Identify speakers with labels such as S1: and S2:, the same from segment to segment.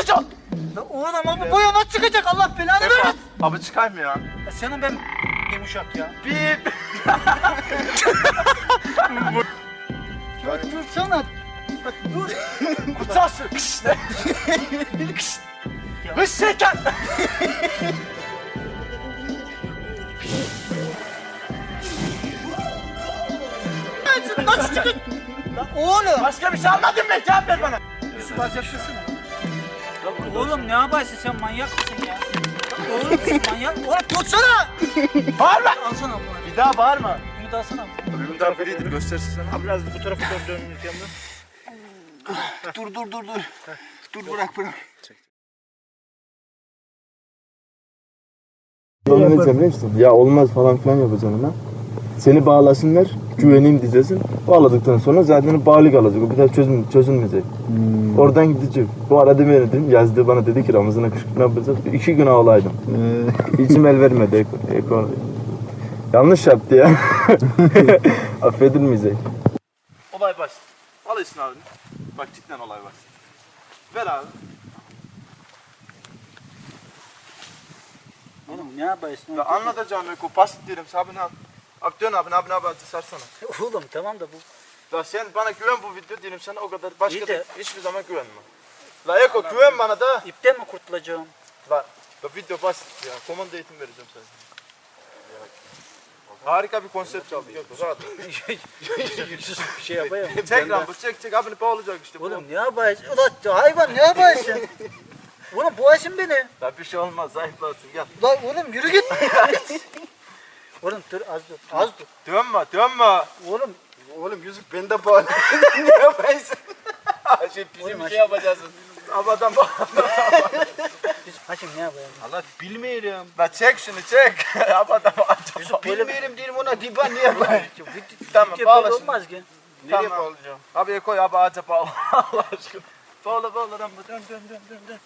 S1: çıkacak.
S2: La oğlum ama bu boya nasıl çıkacak Allah belanı versin.
S1: Abi çıkayım ya.
S2: Ya Senin ben yumuşak ya.
S1: Bip.
S2: Ya dursana. Bak dur.
S1: Kutsarsın. Kış. Kış. Kış şeytan.
S2: Nasıl çıkacak? La oğlum.
S1: Başka bir şey almadın mı? Cevap ver bana.
S2: Yusuf az yaklaşsana. Oğlum ne yaparsın sen manyak mısın ya? Oğlum sen manyak. Oğlum tutsana.
S1: Bağırma.
S2: Alsana bunu.
S1: Bir daha bağırma.
S2: Bunu da alsana.
S1: Ölüm daha biridir göstersin sana.
S3: Biraz da bu tarafa doğru dönmek yanına.
S2: Dur dur dur dur. Dur bırak bırak.
S4: Sonra ne diyeceğim biliyor musun? Ya olmaz falan filan yapacaksın ona. Seni bağlasınlar, güveneyim diyeceksin. Bağladıktan sonra zaten bağlı kalacak. O bir daha çözüm, çözülmeyecek. Oradan gidecek. Bu arada ben dedim, yazdı bana dedi ki Ramazan'a kışkırtma yapacağız. İki gün ağlaydım. İçim el vermedi. Eko, eko. Yanlış yaptı ya. Affedilmeyecek.
S1: Olay basit. Al Esin abini. Bak cidden olay basit. Ver abi.
S2: Oğlum ne yaparsın?
S1: Ya anlatacağım Eko. Basit diyelim. Sabine al. Abi dön abine abine abi hadi sarsana.
S2: Oğlum tamam da bu.
S1: La sen bana güven bu video diyelim sana o kadar. Başka
S2: İyi
S1: da
S2: de-
S1: hiçbir zaman güvenme. La Eko güven bana da.
S2: İpten mi kurtulacağım?
S1: La, la video basit ya. Komanda eğitim vereceğim sana. Harika bir konsept çaldı. Yok rahat.
S2: Bir şey yapayım.
S1: çek Rambo çek çek abini bağlayacak işte. bu.
S2: Oğlum ne yaparsın? Ulan hayvan ne yaparsın? Oğlum boğazın beni.
S1: La bir şey olmaz zayıflarsın gel.
S2: Lan oğlum yürü git. Oğlum dur az dur. Az dur.
S1: Dönme dönme.
S2: Oğlum
S1: Oğlum yüzük bende bağlı. ne yaparsın? Şey bizim
S2: Oğlum,
S1: bir şey yapacaksın. Havadan bağlı.
S2: biz haşim ne yapayım?
S1: Allah bilmiyorum. La çek şunu çek. Havadan bağlı.
S2: Yusuf böyle
S1: Bilmiyorum diyelim ona diba ne yapayım? Tamam,
S2: Video
S1: bağla
S2: böyle
S1: şimdi.
S2: olmaz ki.
S1: Nereye bağlayacağım? Abi koy abi ağaca bağla. Allah aşkına. Bağla bağla Rambo dön dön dön dön dön.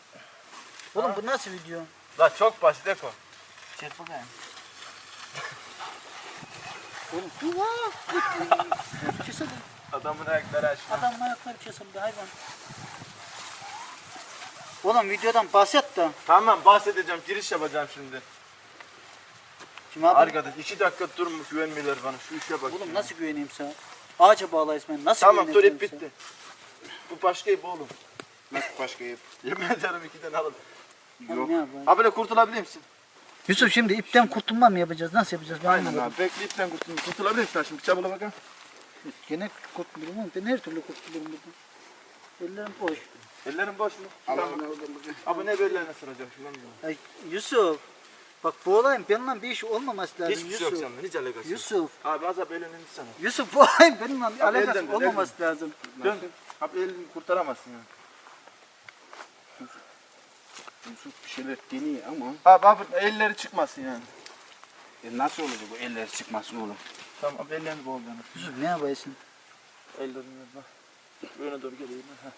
S2: Oğlum bu nasıl video?
S1: La çok basit Eko.
S2: Çek bakayım. Oğlum lan. Kesin.
S1: Adamın ayakları aşkına.
S2: Adamın ayakları kesin bir hayvan. Oğlum videodan bahset de.
S1: Tamam bahsedeceğim giriş yapacağım şimdi.
S2: Kim abi?
S1: Arkadaş iki dakika durma güvenmiyorlar bana şu işe bak.
S2: Oğlum
S1: ya.
S2: nasıl güveneyim sana? Ağaca bağlayız ben. Nasıl
S1: Tamam dur
S2: sana?
S1: bitti. Bu başka ip oğlum.
S3: Nasıl başka ip?
S1: Yemin ederim ikiden alın.
S2: Ne yapayım?
S1: Abi de kurtulabilir misin?
S2: Yusuf şimdi ipten kurtulma mı yapacağız? Nasıl yapacağız? Ben
S1: Aynen
S2: anlamadım.
S1: abi bekle ipten kurtul. Kurtulabilir misin şimdi çabala bakalım.
S2: Gene kurtulurum ama ben her türlü kurtulurum buradan. Ellerim boş.
S1: Ellerin boş mu? Tamam. Abi ne bellerine sıracak şuradan?
S2: Ay, Yusuf. Bak bu olayın benimle bir iş olmaması lazım.
S1: Hiçbir
S2: Yusuf.
S1: şey yok sende hiç alakası yok.
S2: Yusuf.
S1: Abi azap elini sana.
S2: Yusuf bu olayın benimle bir
S1: Abi
S2: alakası
S1: elden
S2: olmaması lazım.
S1: Dön. Abi elini kurtaramazsın ya.
S3: Yusuf bir şeyler deniyor ama
S1: Abi abi elleri çıkmasın yani.
S3: e, nasıl olacak bu eller çıkmasın oğlum?
S1: Tamam abi ellerini bol canım.
S2: Yusuf ne yaparsın?
S1: Ellerini bak. Öne doğru geleyim. Ha.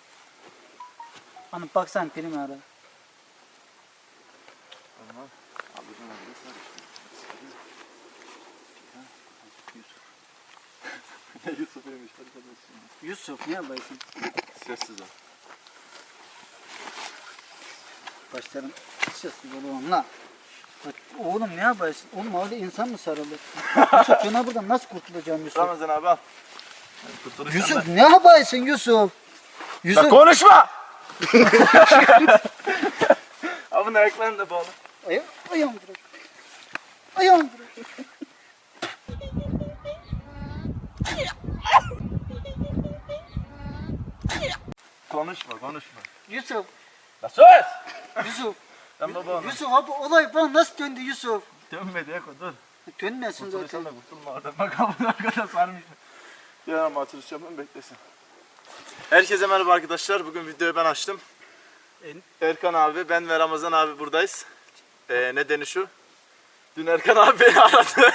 S2: Hanım baksana prim ara.
S1: Tamam.
S3: Abi bana bir sar işte.
S1: Yusuf'uymuş arkadaşım.
S2: Yusuf ne yaparsın?
S1: Sessiz ol.
S2: Başlarım sessiz olalım la. Bak oğlum ne yaparsın? Oğlum öyle insan mı sarılır? Yusuf ben buradan nasıl kurtulacağım Yusuf?
S1: Ramazan abi al. Kurtuluş
S2: Yusuf ne yaparsın Yusuf? Yusuf
S1: Lan konuşma! Abinin ayaklarını da bağla.
S2: Ay ayağım bırak. Ayağım bırak.
S1: Konuşma, konuşma.
S2: Yusuf,
S1: La söz!
S2: Yusuf.
S1: Lan baba onu.
S2: Yusuf abi olay bana nasıl döndü Yusuf?
S1: Dönmedi Eko dur.
S2: Dönmesin zaten.
S1: da kurtulma oradan. Bak abinin arkada sarmış. Ya ama açılış yapayım beklesin. Herkese merhaba arkadaşlar. Bugün videoyu ben açtım.
S2: En-
S1: Erkan abi, ben ve Ramazan abi buradayız. Ee, nedeni şu. Dün Erkan abi beni aradı.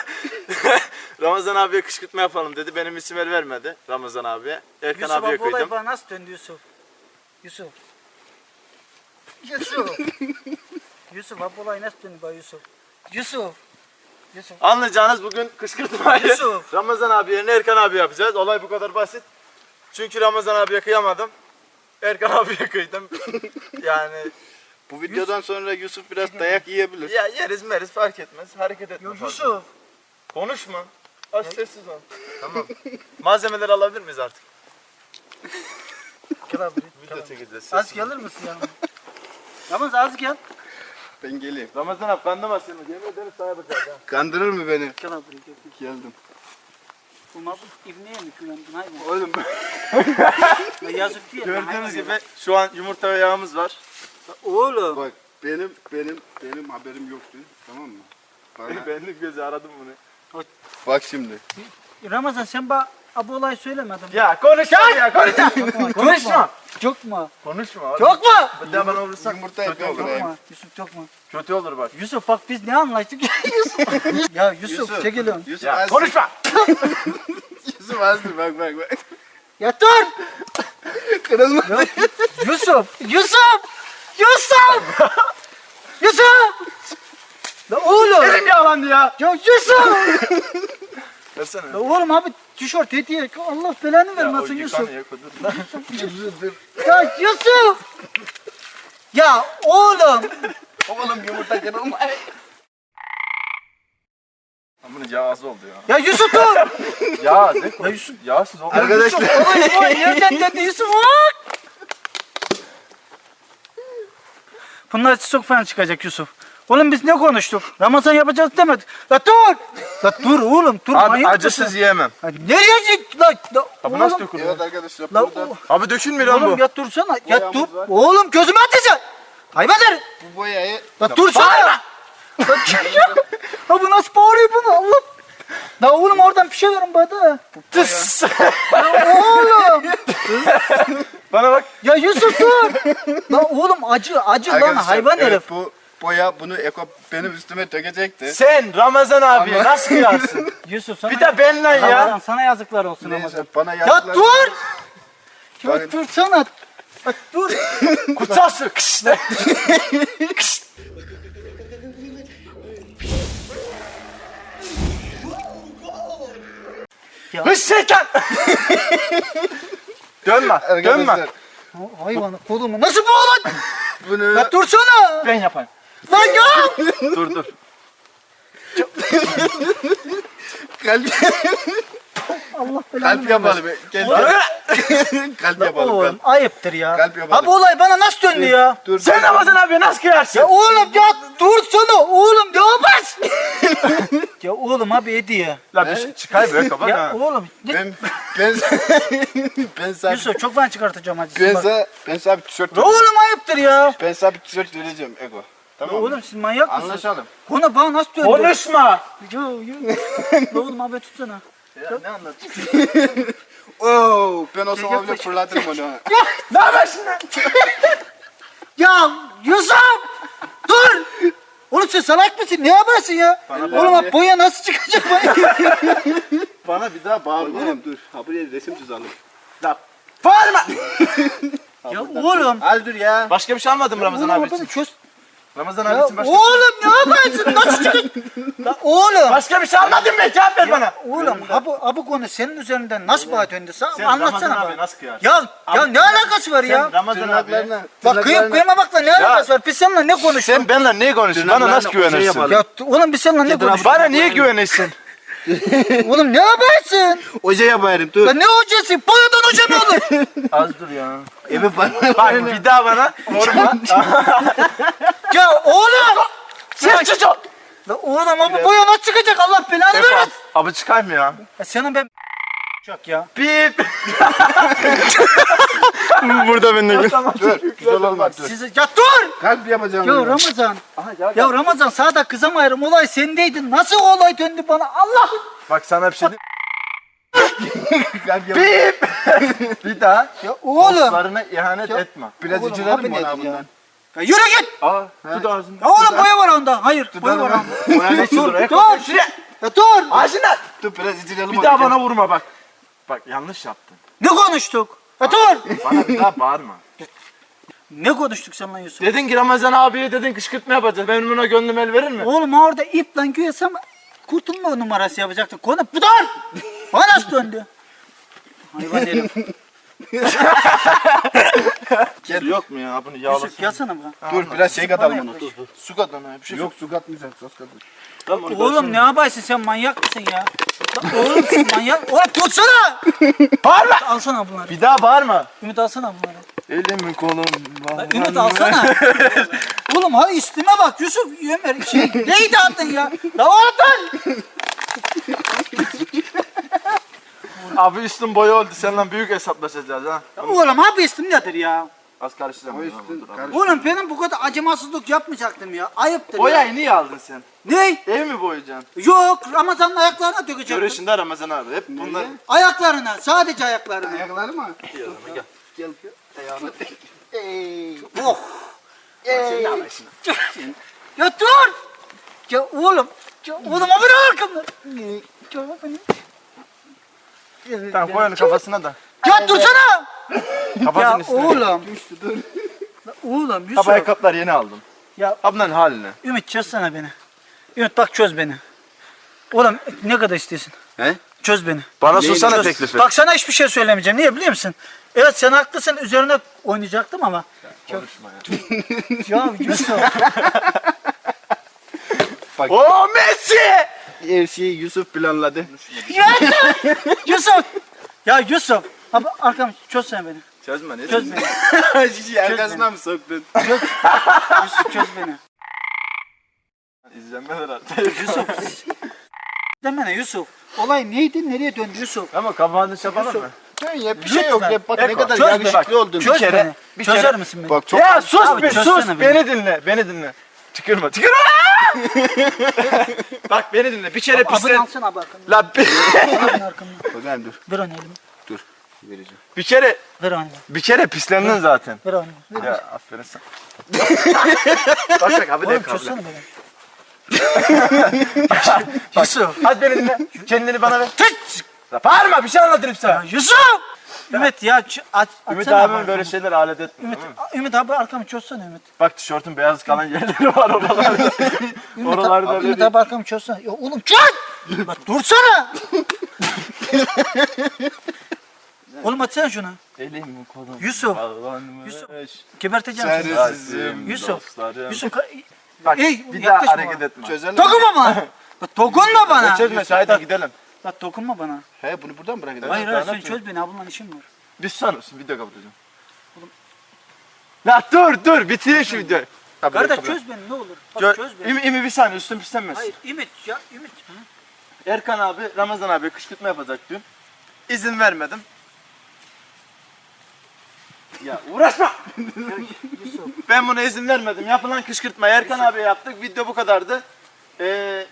S1: Ramazan abiye kışkırtma yapalım dedi. Benim isim el vermedi Ramazan abiye. Erkan
S2: Yusuf
S1: abiye
S2: abi olay
S1: kıydım.
S2: bana nasıl döndü Yusuf? Yusuf. Yusuf. Yusuf abi olay nasıl döndü bana Yusuf? Yusuf. Yusuf.
S1: Anlayacağınız bugün kışkırtmayı
S2: Yusuf.
S1: Ramazan abi yerine Erkan abi yapacağız. Olay bu kadar basit. Çünkü Ramazan abiye kıyamadım. Erkan abiye kıydım. yani
S3: Bu videodan sonra Yusuf biraz dayak yiyebilir.
S1: ya yeriz meriz fark etmez. Hareket etme
S2: Ya
S1: fazla.
S2: Yusuf.
S1: Konuşma. Az sessiz ol. Tamam. Malzemeleri alabilir miyiz artık?
S2: Gel abi.
S1: Video çekeceğiz.
S2: Az gelir misin yanıma? Ramazan az gel.
S3: Ben geleyim.
S1: Ramazan abi kandırma seni. Yemin ederim sana bakacağız ha.
S3: Kandırır mı beni?
S2: Gel abi. Gel.
S3: Geldim.
S2: Buna bu ibneye mi güvendin hayvan?
S3: Oğlum
S2: Ya yazık diye.
S1: Gördüğünüz gibi şu an yumurta ve yağımız var.
S2: Oğlum.
S3: bak benim benim benim haberim yoktu. Tamam mı? Bana,
S1: Benlik gözü aradım bunu.
S3: bak şimdi.
S2: Ramazan sen bana bu olayı söylemedin. mi?
S1: Ya konuşma ya konuşma. Konuşma.
S2: Çok mu?
S1: Konuşma. oğlum.
S2: Çok mu?
S1: Bir daha bana vurursan
S3: Yumurta
S1: kötü olur.
S2: Çok mu? Yusuf çok mu?
S1: Kötü olur bak.
S2: Yusuf bak biz ne anlaştık ya Yusuf. ya Yusuf, çekilin.
S3: Yusuf
S1: Ya
S3: az
S1: konuşma.
S3: Yusuf azdır bak bak bak.
S2: Ya dur.
S3: Kırılma.
S2: Ya, Yusuf. Yusuf. Yusuf. Yusuf. La oğlum.
S1: Elim yağlandı ya.
S2: Ya Yusuf.
S1: Versene.
S2: La oğlum abi tişört hediye. Allah belanı vermesin Yusuf. Ya Yusuf. Ya oğlum.
S3: Oğlum yumurta kırılma.
S1: Bunun yağız oldu ya.
S2: Ya Yusuf dur.
S1: Ya ne koy? Yağsız oldu.
S3: Arkadaşlar
S2: Oy oy yerden dedi Yusuf. bak. Bunlar çok falan çıkacak Yusuf. Oğlum biz ne konuştuk? Ramazan yapacağız demedik. La dur. La dur oğlum dur.
S1: Abi
S2: manyak
S1: acısız
S2: mısın?
S1: yiyemem.
S2: Ha, Nereye git? La, la,
S1: Abi
S2: oğlum,
S1: nasıl dökülüyor?
S3: evet arkadaşlar
S2: La,
S3: burada
S2: o-
S1: Abi dökülmüyor lan
S2: oğlum
S1: bu.
S2: ya dursana. Ya
S3: Boyamız
S2: dur.
S3: var.
S2: Oğlum gözüme atacaksın. Hayvan herif.
S3: bu boyayı
S2: La dursana. La, ha bu nasıl bağırıyor bunu Allah. La oğlum oradan bir şey verin bana.
S1: Tıs.
S2: Ya oğlum.
S1: Bana bak.
S2: Ya Yusuf dur. La oğlum acı acı lan
S3: Arkadaşlar,
S2: hayvan
S3: evet,
S2: herif.
S3: Bu boya bunu Eko benim üstüme dökecekti.
S1: Sen Ramazan abiye
S3: Ama-
S1: nasıl kıyarsın?
S2: Yusuf sana
S1: bir de benle
S2: Ramazan,
S1: ya.
S2: sana yazıklar olsun
S3: Neyse
S2: Ramazan.
S3: bana
S2: Ya
S3: yazdılar.
S2: dur. Ya dursana. Bak dur.
S1: Kutsal Kış. Kış.
S2: Ya.
S1: Hış şeytan. dönme. Dönme.
S3: Arkadaşlar
S2: Hayvanı kolumu nasıl bağladın?
S3: bunu
S2: Ya dursana.
S1: Ben yapayım.
S2: Lan ya.
S1: Dur dur.
S3: kalp,
S2: Allah belanı
S3: kalp yapalım. Gel kalp yapalım.
S2: Oğlum
S3: Kalp.
S2: ayıptır ya.
S3: Kalp yapalım.
S2: Ha bu olay bana nasıl döndü ya?
S3: Dur.
S1: Sen Ramazan abiye nasıl kıyarsın?
S2: Ya oğlum ya dursana oğlum ya bas. ya oğlum abi hediye.
S1: La bir şey çıkar böyle kapat
S2: Ya
S1: ha.
S2: oğlum git.
S3: Ben ben ben sana
S2: Yusuf çok ben çıkartacağım acısını
S3: ben sana ben sana bir tişört
S2: Ya oğlum ayıptır ya.
S3: ben sana bir tişört vereceğim Ego.
S2: Ya
S3: Tamam mı?
S2: oğlum siz manyak mısınız?
S3: Anlaşalım.
S2: Konu bana nasıl döndü?
S1: Konuşma.
S2: Yo yo. La oğlum abi tutsana.
S1: Ya, ne anlatıyorsun?
S3: Oo, ben o zaman bile fırlatırım onu.
S1: ne yapıyorsun lan?
S2: Ya Yusuf! Dur! Oğlum sen salak mısın? Ne yaparsın ya? Oğlum bak boya nasıl çıkacak?
S3: Bana bir daha bağırma. Oğlum dur. Ha buraya resim çizelim.
S1: Bağırma.
S2: ya oğlum.
S3: Az dur ya.
S1: Başka bir şey almadım Ramazan
S2: Oğlum
S1: abi
S2: beni
S1: için.
S2: çöz.
S1: Ramazan
S2: Ya
S1: abi için başka
S2: oğlum ne yaparsın? Nasıl çıkacak? La oğlum.
S1: Başka bir şey almadın mı? Cevap ver bana.
S2: Oğlum ha bu, ha bu konu senin üzerinden nasıl bağ döndü? Sen,
S1: Sen
S2: anlatsana
S1: Ramazan
S2: bana.
S1: abi nasıl kıyarsın?
S2: Ya, ya ne alakası var ya?
S1: Sen Ramazan abi.
S2: Bak kıyıp kıymamakla ne alakası var? Biz seninle ne konuştuk?
S1: Sen benimle ne konuşuyorsun? Bana nasıl
S3: şey
S1: güvenirsin?
S3: yapalım.
S2: Ya oğlum biz seninle ne konuştuk?
S1: Bana niye güvenirsin?
S2: Oğlum ne yaparsın?
S3: Oje yapayım dur.
S2: Ya ne hocası? Boyadan hoca mı olur?
S1: Az dur ya.
S3: Evet bana.
S1: Bak bir daha bana vurma.
S2: ya oğlum!
S1: Ses çocuk.
S2: La oğlum abi boya nasıl çıkacak? Allah belanı vermesin.
S1: Abi çıkarmıyor ya.
S2: Ya senin ben çok ya.
S1: Bip. Burada ben de
S3: Dur. Güzel olmaz dur.
S2: Siz ya dur!
S3: Kalp yapacağım.
S2: Ya
S3: bunu.
S2: Ramazan. Ya Ramazan sağda kızamayırım olay sendeydin. Nasıl olay döndü bana? Allah!
S1: Bak sana bir şey diyeyim. Bip. bir daha
S2: Ya oğlum.
S1: dostlarına ihanet
S2: Ya-
S1: etme.
S3: Biraz
S2: Oğlum,
S3: ona
S2: ya?
S3: bundan?
S2: Ya yürü git!
S1: Aa, tut ağzını.
S2: Ya oğlum boya var onda. Hayır boya var onda.
S1: Boya ne
S2: Dur,
S1: dur?
S2: Ya dur!
S1: Ağzına.
S3: Dur biraz içirelim.
S1: Bir daha bana vurma bak. Bak yanlış yaptın.
S2: Ne konuştuk? Ya dur!
S1: Bana bir daha bağırma.
S2: Ne konuştuk seninle Yusuf?
S1: Dedin ki Ramazan abiye dedin kışkırtma yapacağız. Ben buna gönlüm el verir mi?
S2: Oğlum orada iple güyesem kurtulma numarası yapacaktı. Konu bu dur! Bana nasıl döndü? Hayvan herif. gel.
S1: Yok mu ya? Bunu
S2: Yusuf
S1: yağlasın.
S2: gelsene bana.
S3: Dur biraz şey katalım onu.
S1: Su kadar mı? Bir şey
S3: Yok su katmayacağız. Sos katır.
S1: Tamam, onu
S2: Oğlum ne yaparsın sen manyak mısın ya? Lan oğlum sen manyak. Oğlum tutsana.
S1: Bağırma!
S2: Alsana bunları.
S1: Bir daha bağırma.
S2: Ümit alsana bunları.
S1: Elimi kolum
S2: Lan Ümit alsana. oğlum ha üstüme bak Yusuf Ömer şey neydi attın ya? Ne var attın?
S1: Abi üstün boyu oldu. Seninle büyük hesaplaşacağız ha.
S2: Oğlum ha bu üstüm nedir ya?
S1: Az karıştıramam.
S3: O üstün karış.
S2: Oğlum benim bu kadar acımasızlık yapmayacaktım ya. Ayıptır ya.
S1: Boyayı niye aldın sen?
S2: Ne?
S1: Ev mi boyayacaksın?
S2: Yok Ramazan'ın ayaklarına dökecektim.
S1: Görüşünde Ramazan abi. Hep bunlar.
S2: Ayaklarına sadece ayaklarına.
S3: Ayakları mı?
S1: Gel.
S3: Gel gel. Ayağını.
S2: Oh. Ya dur. Ya oğlum. Ya oğlum o beni arkamda. Ya beni.
S1: Tamam koy onu kafasına da.
S2: Ya dursana.
S1: Kafasının
S2: Ya
S1: üstüne.
S2: oğlum. Oğlum Yusuf.
S1: Kaba ayakkabılar yeni aldım.
S2: Ya
S1: Ablanın haline.
S2: Ümit çözsene beni. Ümit bak çöz beni. Oğlum ne kadar istiyorsun?
S3: He?
S2: Çöz beni.
S1: Bana
S3: Neyini
S1: susana
S2: Çöz.
S1: teklif et.
S2: Bak sana hiçbir şey söylemeyeceğim. Niye biliyor musun? Evet sen haklısın. Üzerine oynayacaktım ama.
S1: Konuşma ya.
S2: Ya Yusuf.
S1: Oo Messi!
S3: Her şeyi Yusuf planladı.
S2: Ya Yusuf. Ya Yusuf. Abi arkam çözsene beni.
S1: Çözme ne?
S2: Çöz beni.
S3: Şişi arkasına mı soktun?
S2: Yusuf çöz beni.
S1: İzlenmeler artık.
S2: Yusuf. Demene Yusuf. Olay neydi? Nereye döndü Yusuf?
S1: Ama kafanı yapalım mı?
S3: Dön ya bir şey yok. Bak ne kadar
S2: çöz
S3: yakışıklı oldun.
S2: Çöz
S1: kere-
S2: beni.
S1: bir
S2: Çözer
S1: kere-
S2: misin beni?
S3: Bak çok
S1: ya sus
S2: Abi, çözsene
S1: sus
S2: beni.
S1: beni. dinle beni dinle. Tükürme tükürme. Bak beni dinle bir kere
S2: Abi
S1: pislen.
S2: alsana abi arkamdan.
S1: La bir.
S3: Bakayım dur.
S2: Ver onu elime.
S3: Vereceğim.
S1: bir kere
S2: Ver onu.
S1: bir kere pislendin zaten.
S2: Ver onu. Ver.
S1: Ya aferin sana. bak bak abi de
S2: Oğlum
S1: kablo.
S2: çözsene beni. Yusuf.
S1: Hadi beni dinle. Kendini bana ver. La bağırma bir şey anlatırım sana.
S2: Yusuf! Ümit ya ç- aç,
S1: Ümit abim
S2: abi
S1: böyle şeyler alet etmiyor.
S2: Ümit,
S1: tamam mı?
S2: Ümit abi arkamı çözsene Ümit.
S1: Bak tişörtün beyaz kalan yerleri var oralarda.
S2: Ümit,
S1: Oralarda
S2: abi, Ümit
S1: böyle-
S2: abi arkamı çözsene. Ya oğlum çöz! Bak dursana! Oğlum açsana şunu.
S1: Elim kolum
S2: Yusuf. Yusuf. Geberteceğim seni.
S1: Çaresizim
S2: Yusuf.
S1: dostlarım.
S2: Yusuf ka-
S1: Bak
S2: Ey,
S1: bir daha
S2: yaklaşma
S1: hareket
S2: bana.
S1: etme.
S3: Çözelim.
S2: dokunma bana! Bak dokunma bana!
S1: Çözme Şahit gidelim.
S2: Bak dokunma bana.
S3: He bunu buradan bırak.
S2: Hayır hayır sen
S1: ne
S2: çöz beni ablamla işim var.
S1: Biz sanırsın video kapatacağım. La dur dur bitir şu videoyu. Bir
S2: Kardeş
S1: dakika,
S2: çöz beni ne olur. Bak çöz beni.
S1: İmi, imi bir saniye üstün pislenmesin.
S2: Hayır Ümit ya Ümit. Hı?
S1: Erkan abi Ramazan abi kışkırtma yapacak dün. İzin vermedim. Ya uğraşma. Ben buna izin vermedim. Yapılan kışkırtma Erkan abi yaptık. Video bu kadardı. Ee,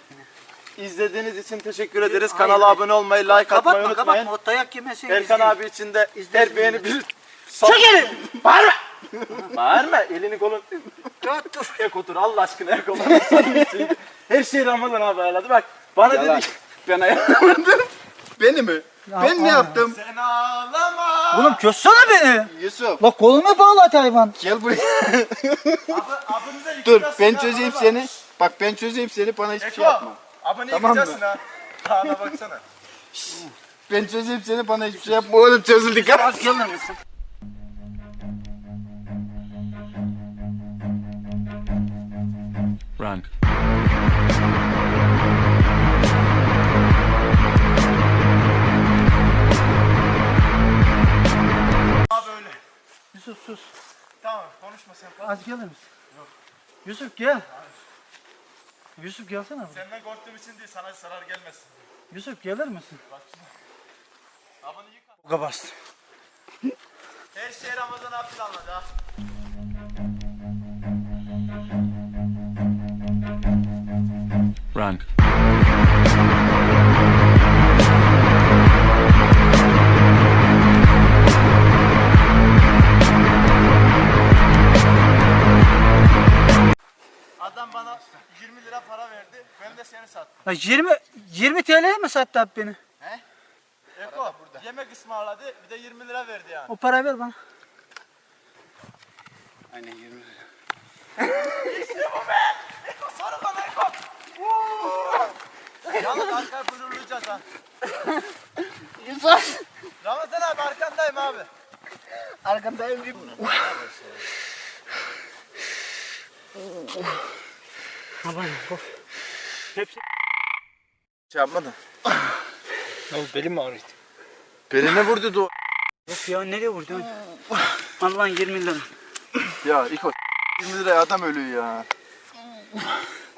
S1: izlediğiniz için teşekkür ederiz. Kanala
S2: hayır.
S1: abone olmayı, like atmayı
S2: Kapatma
S1: unutmayın.
S2: kapatma. O dayak yemesi.
S1: Erkan abi için de her beğeni bir... Çek elini! Bağırma! Bağırma! Elini kolun...
S2: Ya dur.
S1: Ek otur Allah aşkına ek otur. her şeyi Ramazan abi ayarladı. Bak bana dedi ki...
S3: Ben ayarlamadım. Beni mi?
S2: Ya,
S3: ben ne yaptım?
S1: Sen ağlama!
S2: Oğlum çözsene beni.
S3: Yusuf
S2: La kolumu bağlat hayvan.
S3: gel buraya. Dur ben çözeyim seni.
S1: bak.
S3: Bak ben çözeyim seni bana hiçbir şey yapma.
S1: Abini
S3: Tamam mı?
S1: yıkacaksın ha. Ana baksana.
S3: Ben çözeyim seni bana hiçbir şey yapma. Oğlum çözüldük ha.
S2: Az gelir misin?
S5: Run.
S2: Sus.
S1: Tamam konuşma sen.
S2: Az gelir misin? Yusuf gel. Yusuf gelsene buraya.
S1: Senden korktuğum için değil sana zarar gelmesin.
S2: Yusuf gelir misin?
S1: Abini yıka.
S2: Oka bastım.
S1: Her şey Ramazan abi planladı ha.
S5: Run.
S1: Ha 20
S2: 20 TL'ye mi sattı abi beni? He?
S1: Eko yemek ısmarladı bir de 20 lira verdi yani.
S2: O parayı ver bana.
S3: Aynen 20
S1: lira. işte bu be! Eko sarıl bana Eko! Yalnız arkaya blurlayacağız ha.
S3: Güzel.
S1: Ramazan abi arkandayım abi.
S3: Arkandayım gibi.
S2: Aman of. Hepsi...
S1: Şey yapmadın.
S5: Oldu belim mi ağrıydı?
S1: Beline vurdu do.
S2: Yok ya nereye vurdu? Allah'ın 20 lira.
S1: Ya İko 20 liraya adam ölüyor ya.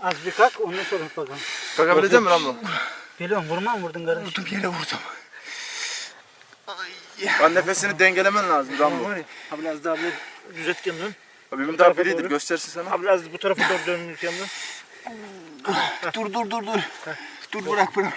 S2: Az bir kalk ondan sonra bakalım.
S1: Kalkabilecek mi lan bu?
S2: Biliyorum vurma mı vurdun kardeş?
S3: Vurdum yere vurdum.
S1: Lan nefesini dengelemen lazım Rambo.
S5: Ya. Ha biraz daha böyle düzelt kendini.
S1: Abi bir daha biridir göstersin sana.
S5: Ha biraz bu tarafa doğru dönün kendini.
S3: Dur dur dur dur. Dur bırak bırak.